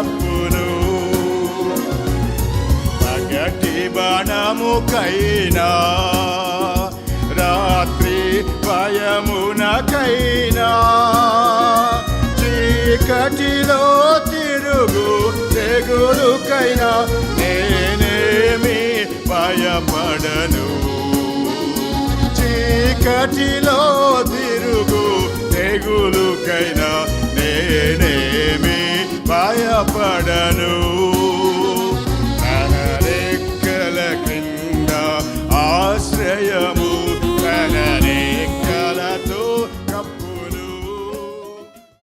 తప్పులు. పగటి బాణముకైనా రాత్రి భయమునకైనా చీకటిలో తిరుగు తెగులుకైనా నేనేమి భయపడను. చీకటిలో తిరుగు తెగులుకైనా భయపడను. తన రెక్కల క్రింద ఆశ్రయ